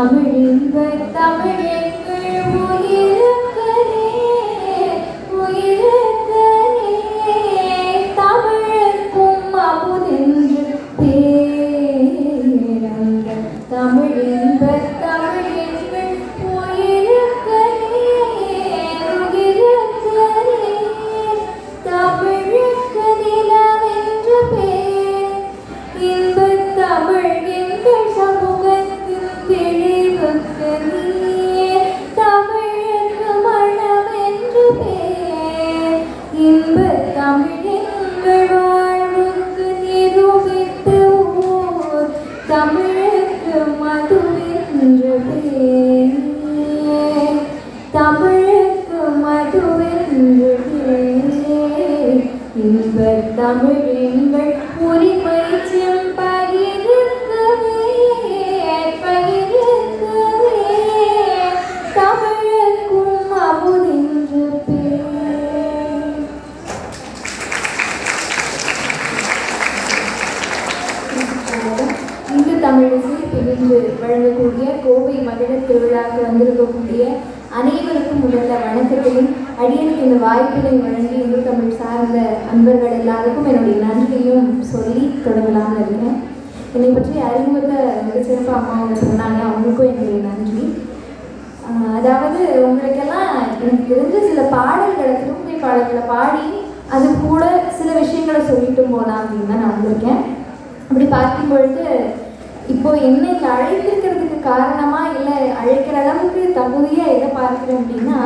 தமிழ் இன்ப தமிழ் எங்கள் Та ми தமிழிசை பிரிந்து வழங்கக்கூடிய கோவை மகிழ திருவிழாவுக்கு வந்திருக்கக்கூடிய அனைவருக்கும் முதல்ல வணக்கத்தையும் அடியனுக்கு இந்த வாய்ப்பினை வழங்கி இந்து தமிழ் சார்ந்த அன்பர்கள் எல்லாருக்கும் என்னுடைய நன்றியையும் சொல்லி தொடங்கலாம்னு இருக்கேன். என்னை பற்றி அறிமுகத்தை மிகச்சிறப்பாக அம்மா அவங்க சொன்னாங்க அவங்களுக்கும் என்னுடைய நன்றி. அதாவது உங்களுக்கெல்லாம் எனக்கு தெரிஞ்ச சில பாடல்களை திருப்பதி பாடல்களை பாடி அது கூட சில விஷயங்களை சொல்லிட்டு போகலாம் அப்படின்னு தான் நான் வந்திருக்கேன். அப்படி பார்க்கும் பொழுது இப்போ என்னை அழைத்திருக்கிறதுக்கு காரணமா இல்லை அழைக்கிற அளவுக்கு தகுதியா எதை பார்க்கிறேன் அப்படின்னா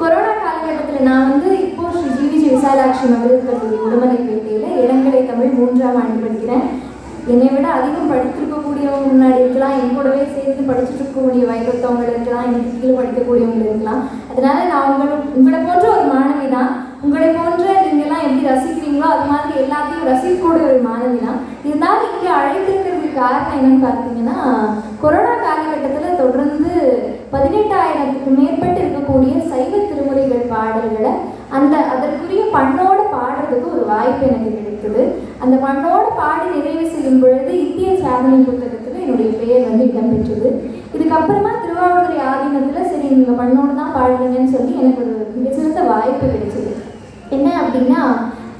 கொரோனா காலகட்டத்தில் நான் வந்து இப்போ ஸ்ரீ ஜிவிஜி விசாலாட்சி மகளிர் கல்லூரி உடுமலைப்பேட்டையில் இளங்கலை தமிழ் மூன்றாம் ஆண்டு படிக்கிறேன். என்னை விட அதிகம் படித்திருக்கக்கூடியவங்க முன்னாடி இருக்கலாம் என் கூடவே சேர்ந்து படிச்சுட்டு இருக்கக்கூடிய வயதத்தவங்க இருக்கலாம் எனக்கு கீழே படிக்கக்கூடியவங்க இருக்கலாம். அதனால நான் உங்களை உங்களை போன்ற ஒரு மாணவி தான் உங்களை போன்ற நீங்கள்லாம் எப்படி ரசிக்கிறீங்களோ அது மாதிரி எல்லாத்தையும் ரசிக்கக்கூடிய ஒரு மாணவி தான் இருந்தாலும் இங்கே அழைத்திருக்கிறதுக்கு காரணம் என்னன்னு பார்த்தீங்கன்னா கொரோனா காலகட்டத்தில் தொடர்ந்து பதினெட்டாயிரத்துக்கு மேற்பட்டு இருக்கக்கூடிய சைவ திருமுறைகள் பாடல்களை அந்த அதற்குரிய பண்ணோடு பாடுறதுக்கு ஒரு வாய்ப்பு எனக்கு கிடைத்தது. அந்த பண்ணோடு பாடி நிறைவு செய்யும் பொழுது இந்திய சாதனை புத்தகத்தில் என்னுடைய பெயர் வந்து இடம்பெற்றது. இதுக்கப்புறமா திருவாவூர் ஆதீனத்தில் சரி நீங்கள் பண்ணோடு தான் பாடுறீங்கன்னு சொல்லி எனக்கு ஒரு மிகச்சிறந்த வாய்ப்பு கிடைச்சது. என்ன அப்படின்னா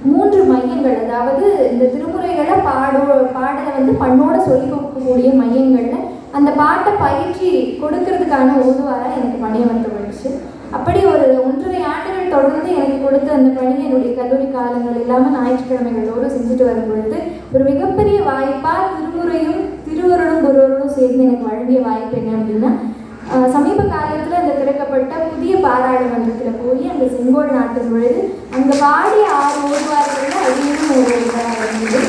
மூன்று மையங்கள் அதாவது இந்த திருமுறைகளை பாடோ பாடலை வந்து பண்ணோட சொல்லி கொடுக்கக்கூடிய மையங்களில் அந்த பாட்டை பயிற்சி கொடுக்கறதுக்கான ஓதுவாராக எனக்கு பணியமர்த்தப்பட்டுச்சு அப்படி ஒரு ஒன்றரை ஆண்டுகள் தொடர்ந்து எனக்கு கொடுத்த அந்த பணியை என்னுடைய கல்லூரி காலங்கள் இல்லாமல் ஞாயிற்றுக்கிழமைகளோடு செஞ்சுட்டு வரும் பொழுது ஒரு மிகப்பெரிய வாய்ப்பாக திருமுறையும் திருவருளும் குருவருளும் சேர்ந்து எனக்கு வழங்கிய வாய்ப்பு என்ன அப்படின்னா சமீப காலத்தில் திறக்கப்பட்ட புதிய பாராளுமன்றத்தில் போய் அந்த செங்கோல் நாட்டும் பொழுது அங்கே பாடிய ஆறு ஓடுவார்கள் அதிகம் ஒரு இருந்தது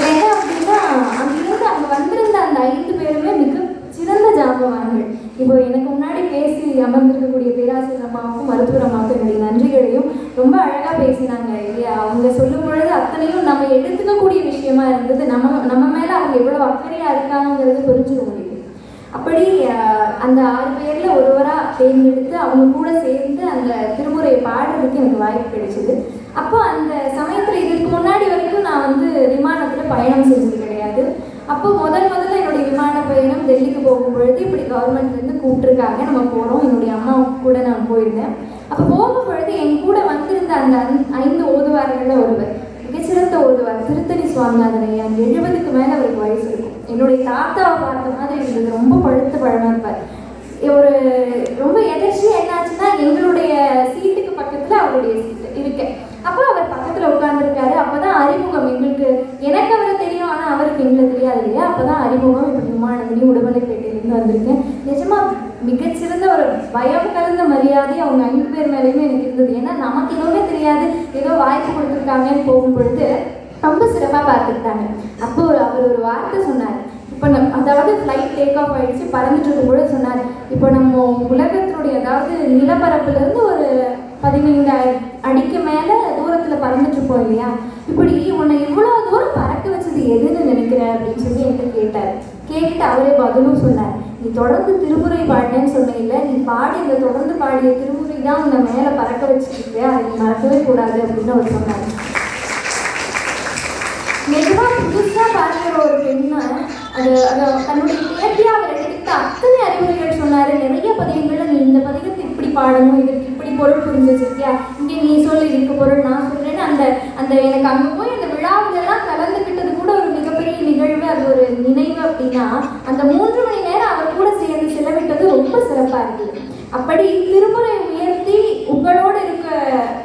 என்ன அப்படின்னா அங்கிருந்து அங்க வந்திருந்த அந்த ஐந்து பேருமே மிக சிறந்த ஜாம்பவான்கள். இப்போ எனக்கு முன்னாடி பேசி அமர்ந்திருக்கக்கூடிய பேராசிரியர் அம்மாவுக்கும் மருத்துவர் அம்மாவுக்கும் என்னுடைய நன்றிகளையும் ரொம்ப அழகா பேசினாங்க இல்லையா? அவங்க சொல்லும் பொழுது அத்தனையும் நம்ம எடுத்துக்கக்கூடிய விஷயமா இருந்தது. நம்ம நம்ம மேல அவங்க எவ்வளவு அக்கறையா இருக்காங்கிறது புரிஞ்சுக்க முடியுது அப்படி அஹ், அந்த ஆறு பேர்ல ஒருவரா தேர்ந்தெடுத்து அவங்க கூட சேர்ந்து அந்த திருமுறையை பாடுறதுக்கு எனக்கு வாய்ப்பு கிடைச்சிது. அப்போ அந்த சமயத்தில் இதுக்கு முன்னாடி வரைக்கும் நான் வந்து விமானத்தில் பயணம் செஞ்சது கிடையாது. அப்போ முதல் முதல்ல என்னுடைய விமான பயணம் டெல்லிக்கு போகும் பொழுது இப்படி கவர்மெண்ட்லேருந்து கூப்பிட்டுருக்காங்க. நம்ம போகிறோம் என்னுடைய அம்மா கூட நான் போயிருந்தேன். அப்போ போகும் பொழுது என் கூட வந்திருந்த அந்த ஐந்து- ஓதுவார்களில் ஒருவர் மிகச்சிறந்த ஓதுவார் திருத்தணி சுவாமிநாதன் அந்த எழுபதுக்கு மேலே அவருக்கு வயசு இருக்கும். என்னுடைய தாத்தாவை பார்த்த மாதிரி இருந்தது. ரொம்ப பழுத்து பழமாக இருப்பார். ஒரு ரொம்ப எதிர்ச்சி என்னாச்சுன்னா எங்களுடைய சீ பக்கத்துல அவருடைய சீட்டு இருக்கு. அப்போ அவர் பக்கத்துல உட்கார்ந்துருக்காரு. அப்பதான் அறிமுகம் எங்களுக்கு எனக்கு அவரை தெரியும் ஆனா அவருக்கு எங்களை தெரியாது இல்லையா? அப்பதான் அறிமுகம் இப்படி விமானமணி உடுமலைப்பேட்டையிலேருந்து வந்திருக்கேன் நிஜமா மிகச்சிறந்த ஒரு பயம் கலந்த மரியாதை அவங்க ஐந்து பேர் மேலேயுமே எனக்கு இருந்தது. ஏன்னா நமக்கு எதுவுமே தெரியாது. ஏதோ வாய்ப்பு கொடுத்துருக்காங்கன்னு போகும் பொழுது ரொம்ப சிறப்பாக பார்த்துக்கிட்டாங்க. அப்போ ஒரு அவர் ஒரு வார்த்தை சொன்னார். இப்போ நம் அதாவது ஃப்ளைட் டேக் ஆஃப் ஆயிடுச்சு. பறந்துட்டு இருக்கும்போது சொன்னார். இப்போ நம்ம உலகத்தினுடைய அதாவது நிலப்பரப்புலேருந்து ஒரு பதினைந்தாயிரம் அடிக்கு மேலே தூரத்தில் பறந்துட்டு இருப்போம் இல்லையா? இப்படி உன்னை இவ்வளோ தூரம் பறக்க வச்சது எதுன்னு நினைக்கிற அப்படின்னு சொல்லி என்கிட்ட கேட்டார். கேட்டுட்டு அவரே பதிலும் சொன்னார். நீ தொடர்ந்து திருமுறை பாடினேன்னு சொன்னீங்கல்ல நீ பாடி இந்த தொடர்ந்து பாடிய திருமுறை தான் உன்னை மேலே பறக்க வச்சுருக்கு அதை நீ மறக்கவே கூடாது அப்படின்னு அவர் சொன்னார். மெதுவாக புதுசாக பார்க்குற ஒரு பெண்ணை அது அது தன்னுடைய இயற்கையாக அவர் எடுத்துக்கிட்ட அத்தனை அறிவுரைகள் சொன்னார். நிறைய பதவிகளில் நீ இந்த பதிகத்தை இப்படி பாடணும் இதற்கு பொருள் புரிஞ்சு வச்சிருக்கியா இங்கே நீ சொல்லி இருக்க பொருள் நான் சொல்றேன்னு அந்த அந்த எனக்கு அங்கே போய் அந்த விழாவிலெல்லாம் கலந்துக்கிட்டது கூட ஒரு மிகப்பெரிய நிகழ்வு அது ஒரு நினைவு அப்படின்னா அந்த மூன்று மணி நேரம் அவர் கூட சேர்ந்து செலவிட்டது ரொம்ப சிறப்பாக இருக்குது அப்படி திருமுறை உயர்த்தி உங்களோட இருக்க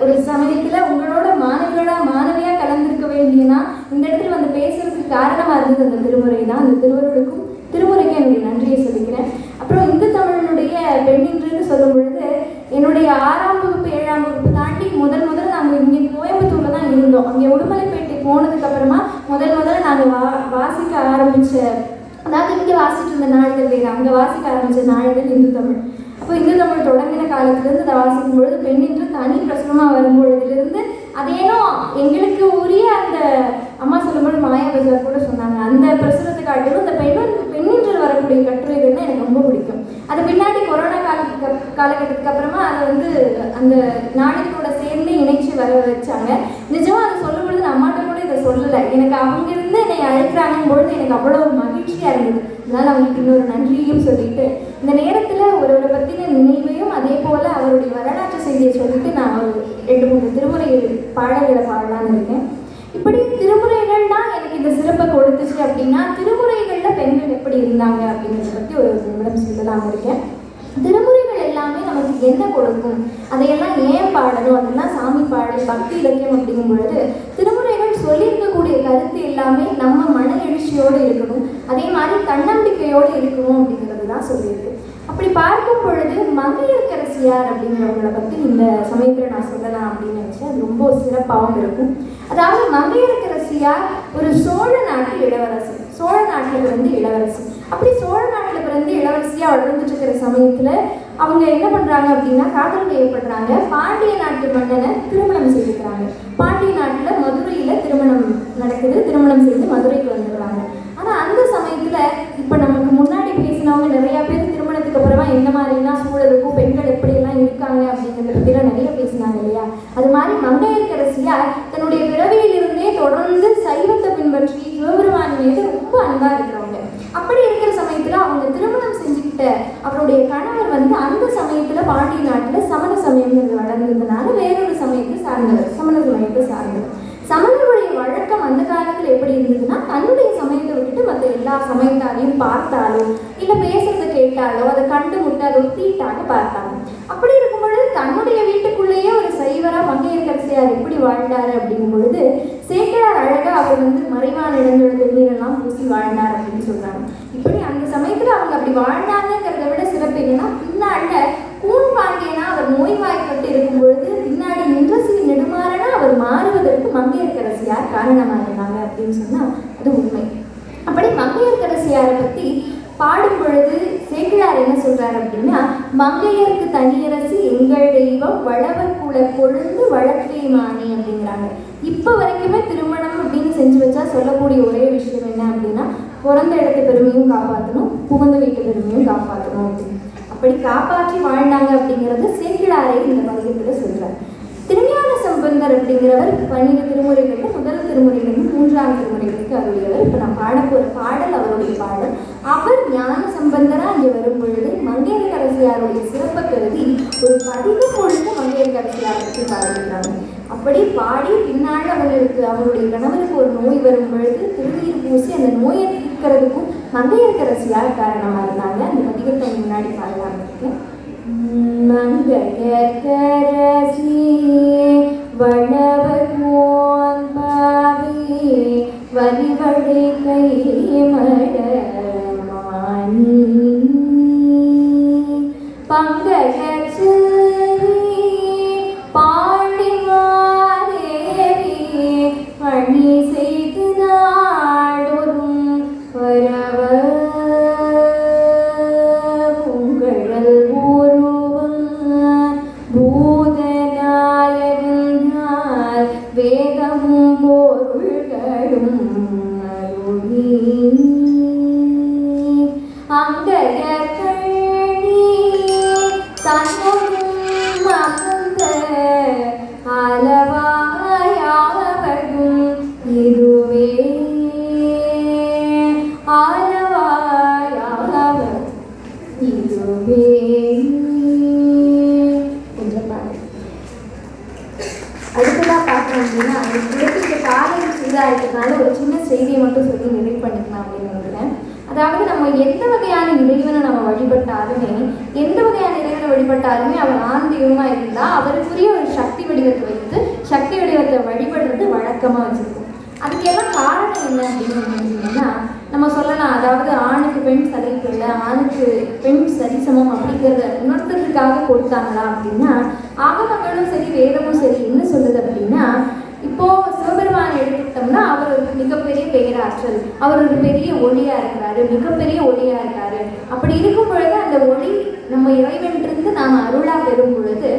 ஒரு சமயத்தில் உங்களோட மாணவிகளாக மாணவியாக கலந்திருக்க வேண்டியனா இந்த இடத்துல வந்து பேசுறதுக்கு காரணமாக இருந்தது அந்த திருமுறை தான். அந்த திருவருளுக்கும் திருமுறைக்கு என்னுடைய நன்றியை சொல்லிக்கிறேன் அப்புறம் இந்து தமிழனுடைய பெண்ணின்றுன்னு சொல்லும் பொழுது என்னுடைய ஆறாம் வகுப்பு ஏழாம் வகுப்பு தாண்டி முதல் முதல்ல நாங்கள் இங்கே கோயம்புத்தூர்ல தான் இருந்தோம் அங்கே உடுமலைப்பேட்டை போனதுக்கு அப்புறமா முதல் முதல்ல நாங்கள் வா வாசிக்க ஆரம்பிச்ச அதாவது இங்கே வாசிட்டு இருந்த நாளிதழ் வேறு அங்கே வாசிக்க ஆரம்பிச்ச நாளிதழ் இந்து தமிழ். அப்போ இந்து தமிழ் தொடங்கின காலத்திலேருந்து அதை வாசிக்கும் பொழுது பெண்ணின்று தனி பிரசுரமாக வரும்பொழுதுலேருந்து அதேனோ எங்களுக்கு உரிய அந்த அம்மா சொல்லும்போது மாயா பஜார் கூட சொன்னாங்க. அந்த பிரசுரத்தை காட்டிலும் இந்த பெண் பெண்ணின்று வரக்கூடிய கட்டுரைகள் தான் எனக்கு ரொம்ப பிடிக்கும். அது பின்னாடி கொரோனா காலத்துக்கு காலகட்டத்துக்கு அப்புறமா அதை வந்து அந்த நாடகத்தோட சேர்ந்து இணைச்சு வர வச்சாங்க நிஜமா அதை சொல்லும் பொழுது நான் அம்மாட்ட கூட இதை சொல்லலை எனக்கு அவங்க இருந்து என்னை அழைக்கிறாங்கும் பொழுது எனக்கு அவ்வளோ ஒரு மகிழ்ச்சியாக இருந்தது. அதனால் அவங்களுக்கு இன்னொரு நன்றியையும் சொல்லிட்டு இந்த நேரத்தில் ஒருவரை பற்றின நினைவையும் அதே போல் அவருடைய வரலாற்று செய்தியை சொல்லிட்டு நான் ஒரு ரெண்டு மூணு திருமுறை பாடல்களை பாடலான்னு இருக்கேன். இப்படி திருமுறைகள் தான் எனக்கு இந்த சிறப்பை கொடுத்துச்சு அப்படின்னா திருமுறைகளில் பெண்கள் எப்படி இருந்தாங்க அப்படிங்கிறத பற்றி ஒரு நிமிடம் சொல்லலாம் இருக்கேன். திருமுறைகள் எல்லாமே நமக்கு என்ன கொடுக்கும்? அதையெல்லாம் ஏன் பாடணும்? அதெல்லாம் சாமி பாடல் பக்தி இலக்கியம் அப்படிங்கும் பொழுது திரு சொல்லியிருக்கக்கூடிய கருத்து எல்லாமே நம்ம மன எழுச்சியோடு இருக்கணும். அதே மாதிரி தன்னம்பிக்கையோடு இருக்கணும் அப்படிங்கிறது தான் சொல்லியிருக்கு. அப்படி பார்க்கும் பொழுது மங்கையர்க்கரசியார் அப்படிங்கிறவங்கள பற்றி இந்த சமயத்தில் நான் சொல்லலாம் அப்படின்னு நினச்சேன். அது ரொம்ப சிறப்பாகவும் இருக்கும். அதாவது மங்கையர்க்கரசியார் ஒரு சோழ நாட்டு இளவரசி. சோழ நாட்டில் பிறந்து இளவரசி. அப்படி சோழ நாட்டில் பிறந்து இளவரசியாக வளர்ந்துட்டு இருக்கிற சமயத்தில் அவங்க என்ன பண்ணுறாங்க அப்படின்னா காதல் ஏற்படுறாங்க. பாண்டிய நாட்டு மன்னனை திருமணம் செய்துக்கிறாங்க. பாண்டிய நாட்டில் மதுரையில் திருமணம் நடக்குது. திருமணம் செய்து மதுரைக்கு வந்துடுறாங்க. ஆனால் அந்த சமயத்தில் இப்போ நமக்கு முன்னாடி பேசினவங்க நிறையா பேர் திருமணத்துக்கு அப்புறமா என்ன மாதிரிலாம் சூழல் இருக்கும் பெண்கள் எப்படியெல்லாம் இருக்காங்க அப்படிங்கிறத பற்றிலாம் நிறைய பேசினாங்க இல்லையா? அது மாதிரி மங்கையர்க்கரசியார் தன்னோட பிறவியிலிருந்தே தொடர்ந்து சைவத்தை பின்பற்றி சிவபெருமான் மீது ரொம்ப அன்பா இருக்கிறவங்க அப்படி இருக்கிற சமயத்துல அவங்க திருமணம் செஞ்சுக்கிட்ட அவருடைய கணவர் வந்து அந்த சமயத்துல பாண்டிய நாட்டுல சமண சமயங்கிறது வளர்ந்ததுனால வேறொரு சமயத்தை சார்ந்தவர் சமண சமயத்தை சார்ந்தவர் சமணர்களுடைய வழக்கம் அந்த காலத்துல எப்படி இருந்ததுன்னா தன்னுடைய சமயத்தை விட்டுட்டு மற்ற சமைத்தாலையும் பார்த்தாலும் பார்த்தாலோ இல்ல கேட்டாலோ அதை கண்டு முட்டு அதை ஒரு தீட்டாக பார்த்தாங்க. அப்படி இருக்கும் பொழுது தன்னுடைய வீட்டுக்குள்ளேயே ஒரு சைவரா மங்கையர்கரசியார் எப்படி வாழ்ந்தாரு அப்படிங்கும் பொழுது சேக்கரார் அழகா அவர் வந்து மறைவான இடங்களோட திருநீரெல்லாம் பூசி வாழ்ந்தார் அப்படின்னு சொல்றாங்க. இப்படி அந்த சமயத்துல அவங்க அப்படி வாழ்ந்தாங்கிறத விட சிறப்பு என்னன்னா பின்னாண்ட கூன் பாண்டியனா அவர் நோய்வாய்ப்பட்டு இருக்கும் பொழுது பின்னாடி இன்றசி நெடுமாறனா அவர் மாறுவதற்கு மங்கையரசியார் காரணமாக இருந்தாங்க அப்படின்னு சொன்னா அது உண்மை. அப்படி மங்கையர்கரசியாரை பற்றி பாடும் பொழுது சேக்கிழார் என்ன சொல்றாரு அப்படின்னா மங்கையருக்கு தனியரசி எங்கள் தெய்வம் வளவர் குல பொழுது வழக்கை மாணி அப்படிங்கிறாங்க. இப்போ வரைக்குமே திருமணம் அப்படின்னு செஞ்சு வச்சா சொல்லக்கூடிய ஒரே விஷயம் என்ன அப்படின்னா பிறந்த இடத்து பெருமையும் காப்பாற்றணும் புகுந்த வீட்டு பெருமையும் காப்பாற்றணும் அப்படின்னு. அப்படி காப்பாற்றி வாழ்ந்தாங்க அப்படிங்கிறது சேக்கிழாரை இந்த பதிகத்தில் சொல்றார். திருஞான சம்பந்தர் அப்படிங்கிறவர் பன்னிரு திருமுறைகளில் முதல் திருமுறைகள் திருமுறைகளுக்கு அருளியவர். இப்போ நான் பாட போகிற பாடல் அவருடைய பாடல். அவர் ஞான சம்பந்தரா இங்கே வரும் பொழுது மங்கையர்கரசியாருடைய சிறப்பை கருதி ஒரு பதிகம் பொழுது மங்கையர்கரசியார் பற்றி பாடுகிறாங்க அப்படி பாடி பின்னாடி அவர்களுக்கு அவருடைய கணவருக்கு ஒரு நோய் வரும் பொழுது திருநீர் பூசி அந்த நோயை தீர்க்கிறதுக்கும் மங்கையர்கரசியார் காரணமாக இருந்தாங்க. அந்த பதிகத்தை முன்னாடி பாடலாம் இருக்கேன். மங்கையரசி எல்லாருமே அவர் ஆன்மீகமாக இருந்தால் அவருக்குரிய ஒரு சக்தி வடிவத்தை வைத்து சக்தி வடிவத்தை வழிபடுறது வழக்கமாக வச்சுருக்கோம் அதுக்கெல்லாம் காரணம் என்ன அப்படின்னு பார்த்தீங்கன்னா நம்ம சொல்லலாம் அதாவது ஆணுக்கு பெண் சலிப்பு இல்லை ஆணுக்கு பெண் சரிசமம் அப்படிங்கிறத உணர்த்துறதுக்காக கொடுத்தாங்களா அப்படின்னா ஆகமங்களும் சரி வேதமும் சரி என்ன சொல்லுது அப்படின்னா இப்போ சிவபெருமான் எடுத்துக்கிட்டோம்னா அவர் ஒரு மிகப்பெரிய பெயராற்றல் அவர் ஒரு பெரிய ஒளியா இருக்கிறாரு மிகப்பெரிய ஒளியா இருக்காரு. அப்படி இருக்கும் பொழுது அந்த ஒளி நம்ம இறைவன்றிருந்து நாம் அருளா பெறும் பொழுது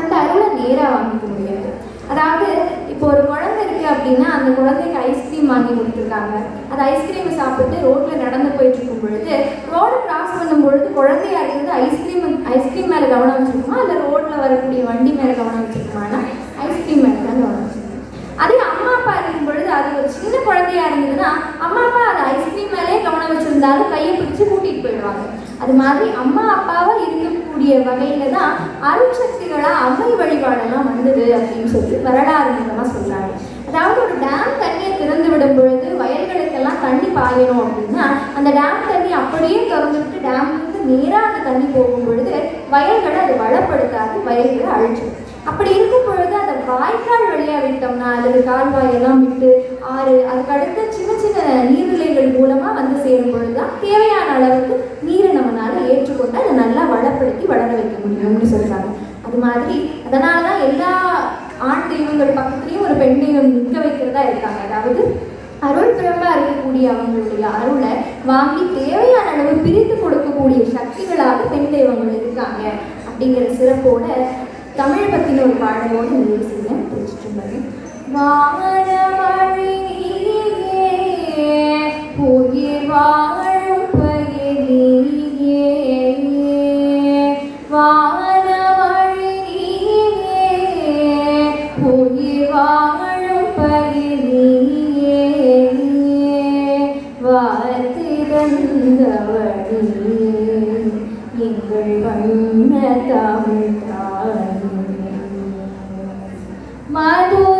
அந்த அருளை நேராக வாங்கிக்க முடியாது. அதாவது இப்போ ஒரு குழந்தை இருக்கு அப்படின்னா அந்த குழந்தைக்கு ஐஸ்கிரீம் வாங்கி கொடுத்துருக்காங்க. அந்த ஐஸ்கிரீமை சாப்பிட்டு ரோட்ல நடந்து போயிட்டு இருக்கும் பொழுது ரோடு கிராஸ் பண்ணும் பொழுது குழந்தையா இருக்கிறது ஐஸ்கிரீம் ஐஸ்கிரீம் மேல கவனம் வச்சிருக்குமா? இல்லை ரோட்ல வரக்கூடிய வண்டி மேல கவனம் வச்சிருக்குமானா ஐஸ்கிரீம் மேல தான் கவனம் அதே அம்மா அப்பா இருக்கும் பொழுது அது ஒரு சின்ன குழந்தையா இருந்ததுன்னா அம்மா அப்பா அது ஐஸ்கிரீம் மேலே கவனம் வச்சிருந்தாலும் கையை பிடிச்சு கூட்டிட்டு போயிடுவாங்க. அது மாதிரி அம்மா அப்பாவா இருக்கக்கூடிய வகையில தான் அருட்சக்திகளா அம்மை வழிபாடெல்லாம் வந்தது அப்படின்னு சொல்லி வரலாறு மூலமா சொல்றாங்க. அதாவது ஒரு டேம் தண்ணியை திறந்து விடும் பொழுது வயல்களுக்கெல்லாம் தண்ணி பாயணும் அப்படின்னா அந்த டேம் தண்ணி அப்படியே திறந்து விட்டு டேம்லேருந்து நேராக அந்த தண்ணி போகும் பொழுது வயல்களை அது வளப்படுத்தாது வயல்களை அழிச்சிடும். அப்படி இருக்கும் பொழுது அந்த வாய்க்கால் வழியாக விட்டோம்னா அல்லது கால்வாயெல்லாம் விட்டு ஆறு அதுக்கு அடுத்த சின்ன சின்ன நீர்நிலைகள் மூலமாக வந்து சேரும் பொழுது தான் தேவையான அளவுக்கு நீரை நம்மளால ஏற்றுக்கொண்டு அதை நல்லா வளப்படுத்தி வளர வைக்க முடியும்னு சொல்றாங்க அது மாதிரி அதனால தான் எல்லா ஆண் தெய்வங்கள் பக்கத்துலேயும் ஒரு பெண் தெய்வம் நிற்க வைக்கிறதா இருக்காங்க அதாவது அருள் பிறப்பா இருக்கக்கூடிய அவங்களுடைய அருளை வாங்கி தேவையான அளவு பிரித்து கொடுக்கக்கூடிய சக்திகளாக பெண் தெய்வங்கள் இருக்காங்க அப்படிங்கிற சிறப்போட தமிழ் ஒரு பாடலோடு நிறைவு செய்ய பிடிச்சிட்டு வானமழி நீயே, உயிர் வாழும் பயிரியே. வானமழி உயிர் வாழும் பயிரியே. எங்கள் வண்ண தமிழ் மதுரை நகரின்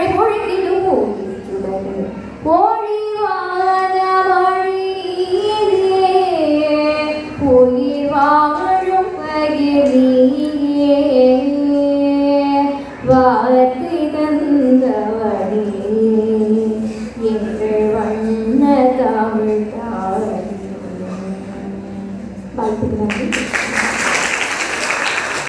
Rhetorically,